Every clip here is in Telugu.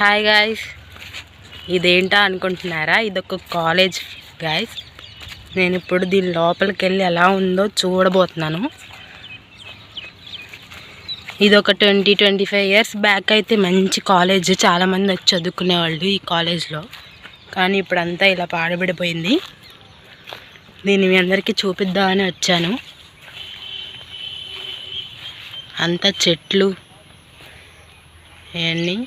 హాయ్ గాయస్ ఇదేంటా అనుకుంటున్నారా? ఇదొక కాలేజ్ గాయస్ నేను ఇప్పుడు దీని లోపలికి వెళ్ళి ఎలా ఉందో చూడబోతున్నాను. ఇది ఒక twenty twenty five years back అయితే మంచి కాలేజ్ చాలామంది వచ్చి చదువుకునేవాళ్ళు ఈ కాలేజ్లో కానీ ఇప్పుడు అంతా ఇలా పాడబడిపోయింది. దీన్ని మీ అందరికీ చూపిద్దామని వచ్చాను. అంతా చెట్లు ఇవన్నీ.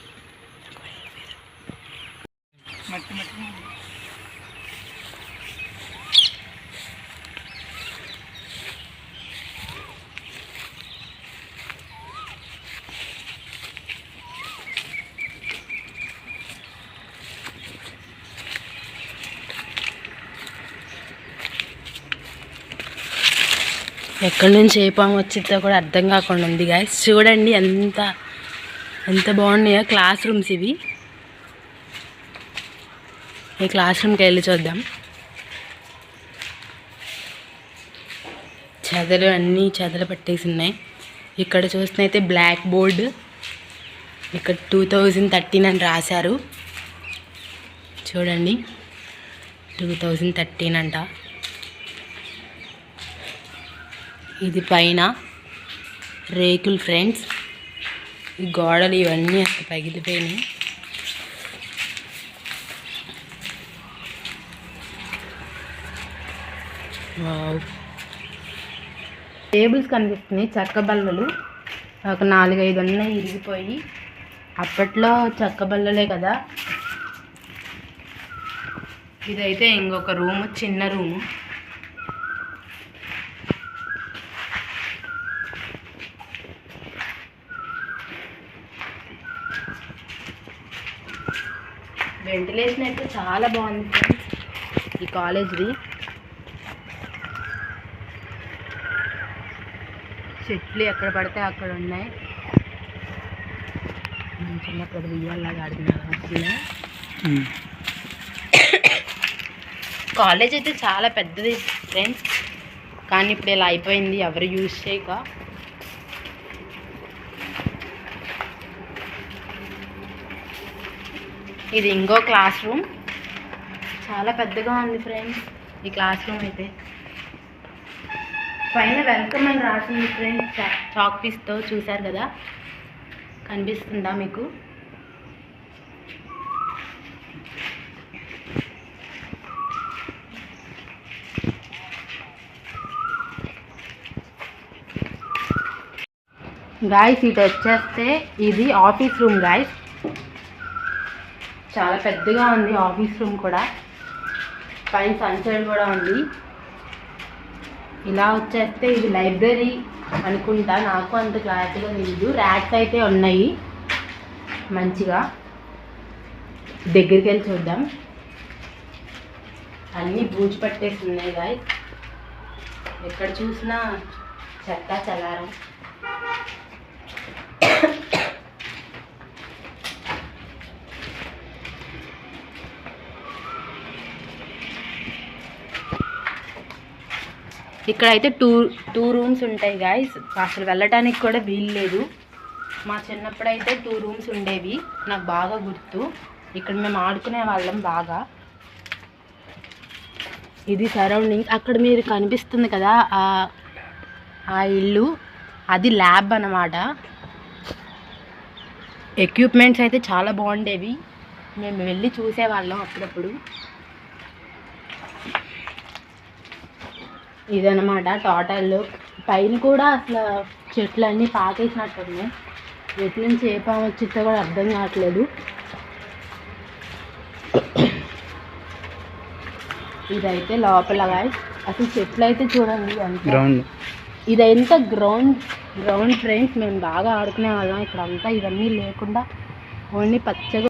ఎక్కడి నుంచి ఏ పాము వచ్చిందో కూడా అర్థం కాకుండా ఉంది గాయస్ చూడండి ఎంత ఎంత బాగున్నాయో క్లాస్ రూమ్స్ ఇవి. ఈ క్లాస్ రూమ్కి వెళ్ళి చూద్దాం. చెదలు అన్నీ చెదలు పట్టేసి ఉన్నాయి ఇక్కడ చూసినైతే బ్లాక్ బోర్డ్ ఇక్కడ టూ థౌజండ్ థర్టీన్ అని రాశారు. చూడండి. టూ థౌజండ్ థర్టీన్ అంట. ఇది పైన రేకులు ఫ్రెండ్స్. ఈ గోడలు ఇవన్నీ అసలు పగిలిపోయినాయి. టేబుల్స్ కనిపిస్తున్నాయి చెక్క బల్లలు. ఒక నాలుగైదు ఉన్నాయి ఇరిగిపోయి. అప్పట్లో చెక్క బల్లలే కదా. ఇదైతే ఇంకొక రూమ్ చిన్న రూము. వెంటిలేషన్ అయితే చాలా బాగుంది ఫ్రెండ్స్ ఈ కాలేజ్ది చెట్లు ఎక్కడ పడితే అక్కడ ఉన్నాయి. నేను చిన్నప్పుడు ఉయ్యాలాగా ఆడుతున్నాను కాలేజ్ అయితే చాలా పెద్దది ఫ్రెండ్స్ కానీ ఇప్పుడు ఇలా అయిపోయింది ఎవరు యూజ్ చేయక. ఇది ఇంకో క్లాస్ రూమ్ చాలా పెద్దగా ఉంది ఫ్రెండ్స్ ఈ క్లాస్ రూమ్ అయితే. పైన వెల్కమ్ అని రాసింది ఫ్రెండ్స్ చాక్ పీస్తో చూశారు కదా? కనిపిస్తుందా మీకు? గాయస్ ఇటు వచ్చేస్తే ఇది ఆఫీస్ రూమ్ గాయస్ చాలా పెద్దగా ఉంది ఆఫీస్ రూమ్ కూడా. పైన సన్సైడ్ కూడా ఉంది. ఇలా వచ్చేస్తే ఇది లైబ్రరీ అనుకుంటా. నాకు అంత క్లారిటీగా తెలియదు ర్యాక్స్ అయితే ఉన్నాయి. మంచిగా. దగ్గరికి వెళ్ళి చూద్దాం. అన్నీ బూజు పట్టేసి ఉన్నాయి గాయ ఎక్కడ చూసినా చెత్త చలారం. ఇక్కడ అయితే టూ టూ రూమ్స్ ఉంటాయి గాయస్ అసలు వెళ్ళటానికి కూడా వీలు లేదు. మా చిన్నప్పుడు అయితే టూ రూమ్స్ ఉండేవి. నాకు బాగా గుర్తు. ఇక్కడ మేము ఆడుకునే వాళ్ళం బాగా. ఇది సరౌండింగ్ అక్కడ మీరు కనిపిస్తుంది కదా ఆ ఆ ఇల్లు. అది ల్యాబ్ అన్నమాట. ఎక్విప్మెంట్స్ అయితే చాలా బాగుండేవి. మేము వెళ్ళి చూసేవాళ్ళం అప్పుడప్పుడు. ఇదనమాట టోటల్ పైన కూడా అసలు చెట్లు అన్నీ పాకేసినట్టున్నాయి. ఎటు నుంచి ఏ పాము వచ్చిందో కూడా అర్థం కావట్లేదు. ఇదైతే లోపల. అసలు చెట్లు అయితే చూడండి అంత గ్రౌండ్ ఇదంతా గ్రౌండ్ గ్రౌండ్ ఫ్రెండ్స్ మేము బాగా ఆడుకునే వాళ్ళం. ఇక్కడ అంతా ఇవన్నీ లేకుండా ఓన్లీ పచ్చగా